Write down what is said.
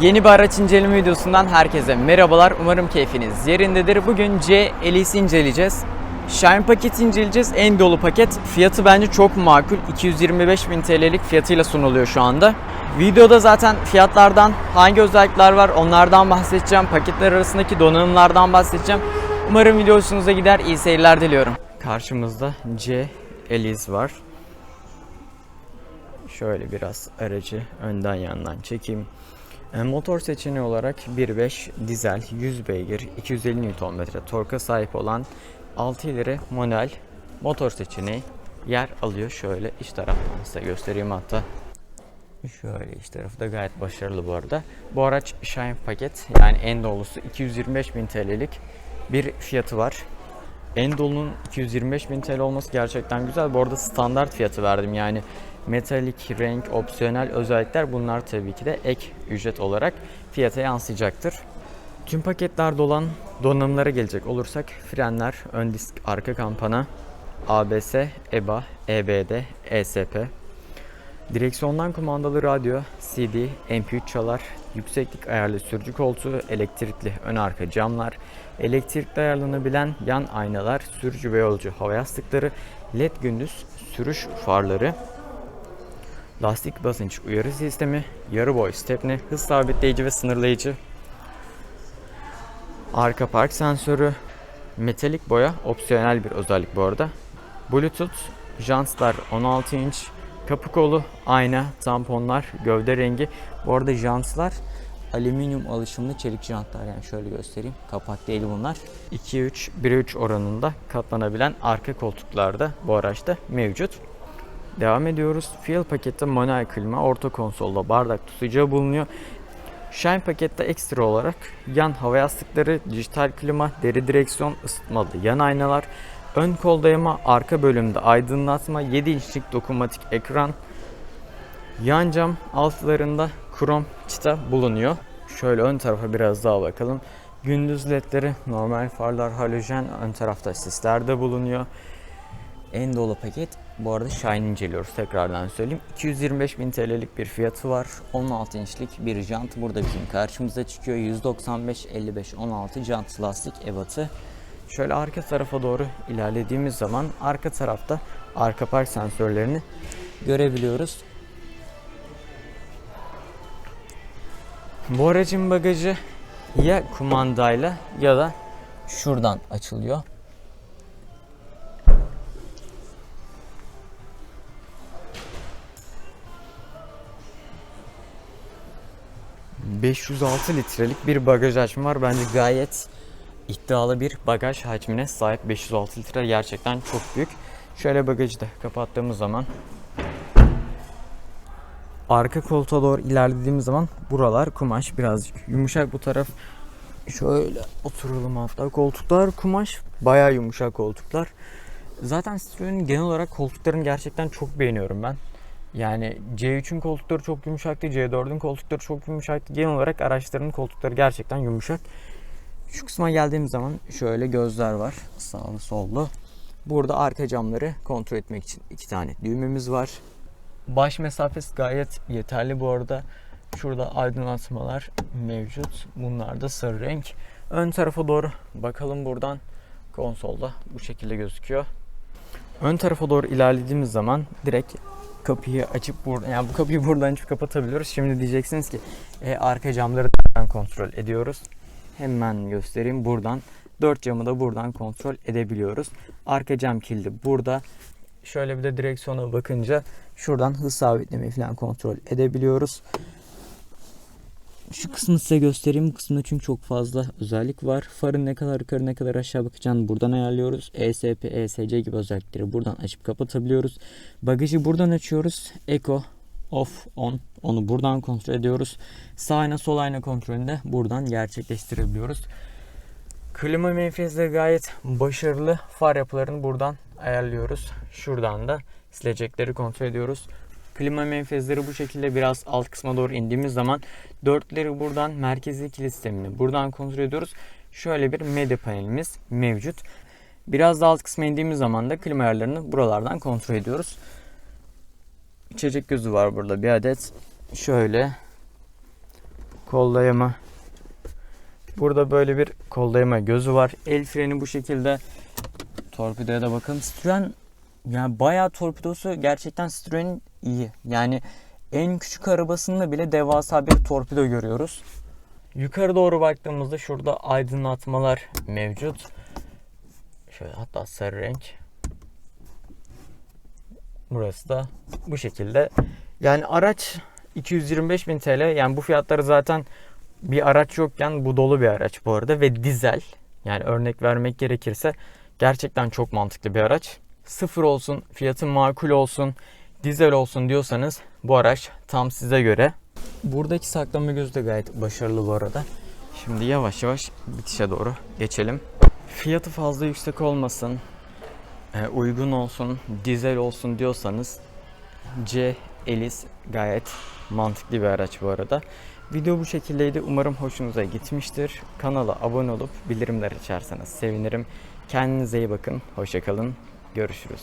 Yeni bir araç inceleme videosundan herkese merhabalar. Umarım keyfiniz yerindedir. Bugün C Elise inceleyeceğiz. Shine paketi inceleyeceğiz. En dolu paket. Fiyatı bence çok makul. 225.000 TL'lik fiyatıyla sunuluyor şu anda. Videoda zaten fiyatlardan hangi özellikler var onlardan bahsedeceğim. Paketler arasındaki donanımlardan bahsedeceğim. Umarım video hoşunuza gider. İyi seyirler diliyorum. Karşımızda C Elise var. Şöyle biraz aracı önden yandan çekeyim. E, Motor seçeneği olarak 1.5 dizel 100 beygir 250 Nm torka sahip olan 6 ileri manuel motor seçeneği yer alıyor. Şöyle iç taraftan size göstereyim hatta. Şöyle iç tarafı da gayet başarılı bu arada. Bu araç Shine paket yani en dolusu 225.000 TL'lik bir fiyatı var. En dolunun 225.000 TL olması gerçekten güzel. Bu arada standart fiyatı verdim yani metalik, renk, opsiyonel özellikler bunlar tabii ki de ek ücret olarak fiyata yansıyacaktır. Tüm paketlerde olan donanımlara gelecek olursak frenler, ön disk, arka kampana, ABS, EBA, EBD, ESP, Direksiyondan kumandalı radyo, CD, MP3 çalar, yükseklik ayarlı sürücü koltuğu, elektrikli ön arka camlar, elektrikli ayarlanabilen yan aynalar, sürücü ve yolcu hava yastıkları, led gündüz sürüş farları, lastik basınç uyarı sistemi, yarı boy stepni, hız sabitleyici ve sınırlayıcı, arka park sensörü, metalik boya opsiyonel bir özellik bu arada. Bluetooth, jantlar 16 inç, kapı kolu, ayna, tamponlar, gövde rengi. Bu arada jantlar alüminyum alışımlı çelik jantlar yani şöyle göstereyim. Kapak değil bunlar. 2-3, 1-3 oranında katlanabilen arka koltuklarda bu araçta mevcut. Devam ediyoruz. Fuel pakette manuel klima, orta konsolda bardak tutacağı bulunuyor. Shine pakette ekstra olarak yan hava yastıkları, dijital klima, deri direksiyon, ısıtmalı yan aynalar, ön kol dayama, arka bölümde aydınlatma, 7 inçlik dokunmatik ekran, yan cam altlarında krom çıta bulunuyor. Şöyle ön tarafa biraz daha bakalım. Gündüz ledleri, normal farlar, halojen, ön tarafta sisler de bulunuyor. En dolu paket bu arada Shine inceliyoruz tekrardan söyleyeyim. 225.000 TL'lik bir fiyatı var. 16 inçlik bir jant burada bizim karşımıza çıkıyor. 195 55 16 jant lastik ebatı. Şöyle arka tarafa doğru ilerlediğimiz zaman arka tarafta arka park sensörlerini görebiliyoruz. Bu aracın bagajı ya kumandayla ya da şuradan açılıyor. ...506 litrelik bir bagaj hacmi var. Bence gayet iddialı bir bagaj hacmine sahip 506 litre gerçekten çok büyük. Şöyle bagajı da kapattığımız zaman arka koltuğa doğru ilerlediğimiz zaman buralar kumaş birazcık yumuşak bu taraf şöyle oturalım hatta koltuklar kumaş bayağı yumuşak koltuklar. Zaten Citroen'in genel olarak koltuklarını gerçekten çok beğeniyorum ben. Yani C3'ün koltukları çok yumuşaktı, C4'ün koltukları çok yumuşaktı. Genel olarak araçların koltukları gerçekten yumuşak. Şu kısma geldiğim zaman şöyle gözler var. Sağlı sollu. Burada arka camları kontrol etmek için iki tane düğmemiz var. Baş mesafesi gayet yeterli bu arada. Şurada aydınlatmalar mevcut. Bunlar da sarı renk. Ön tarafa doğru bakalım buradan. Konsolda bu şekilde gözüküyor. Ön tarafa doğru ilerlediğimiz zaman direkt kapıyı açıp buradan yani bu kapıyı buradan açıp kapatabiliyoruz. Şimdi diyeceksiniz ki e, arka camları da kontrol ediyoruz. Hemen göstereyim buradan. Dört camı da buradan kontrol edebiliyoruz. Arka cam kilidi burada. Şöyle bir de direksiyona bakınca şuradan hız sabitlemeyi falan kontrol edebiliyoruz. Şu kısmı size göstereyim. Bu kısımda çünkü çok fazla özellik var. Farın ne kadar yukarı ne kadar aşağı bakacağını buradan ayarlıyoruz. ESP, ESC gibi özellikleri buradan açıp kapatabiliyoruz. Bagajı buradan açıyoruz. Eco, off, on. Onu buradan kontrol ediyoruz. Sağ ayna sol ayna kontrolünü de buradan gerçekleştirebiliyoruz. Klima menfezleri gayet başarılı. Far yapılarını buradan ayarlıyoruz. Şuradan da silecekleri kontrol ediyoruz. Klima menfezleri bu şekilde biraz alt kısma doğru indiğimiz zaman dörtleri buradan merkezi kilit sistemini buradan kontrol ediyoruz. Şöyle bir medya panelimiz mevcut. Biraz da alt kısma indiğimiz zaman da klima ayarlarını buralardan kontrol ediyoruz. İçecek gözü var burada bir adet. Şöyle kol dayama. Burada böyle bir kol dayama gözü var. El freni bu şekilde. Torpidoya da bakın. Citroen yani bayağı torpidosu gerçekten Citroen'in iyi. Yani en küçük arabasında bile devasa bir torpido görüyoruz. Yukarı doğru baktığımızda şurada aydınlatmalar mevcut. Şöyle hatta sarı renk. Burası da bu şekilde. Yani araç 225.000 TL. Yani bu fiyatları zaten bir araç yokken bu dolu bir araç bu arada ve dizel. Yani örnek vermek gerekirse gerçekten çok mantıklı bir araç. Sıfır olsun, fiyatı makul olsun, dizel olsun diyorsanız bu araç tam size göre. Buradaki saklama gözü de gayet başarılı bu arada. Şimdi yavaş yavaş bitişe doğru geçelim. Fiyatı fazla yüksek olmasın, e, uygun olsun, dizel olsun diyorsanız C Elis gayet mantıklı bir araç bu arada. Video bu şekildeydi. Umarım hoşunuza gitmiştir. Kanala abone olup bildirimler açarsanız sevinirim. Kendinize iyi bakın. Hoşçakalın. Görüşürüz.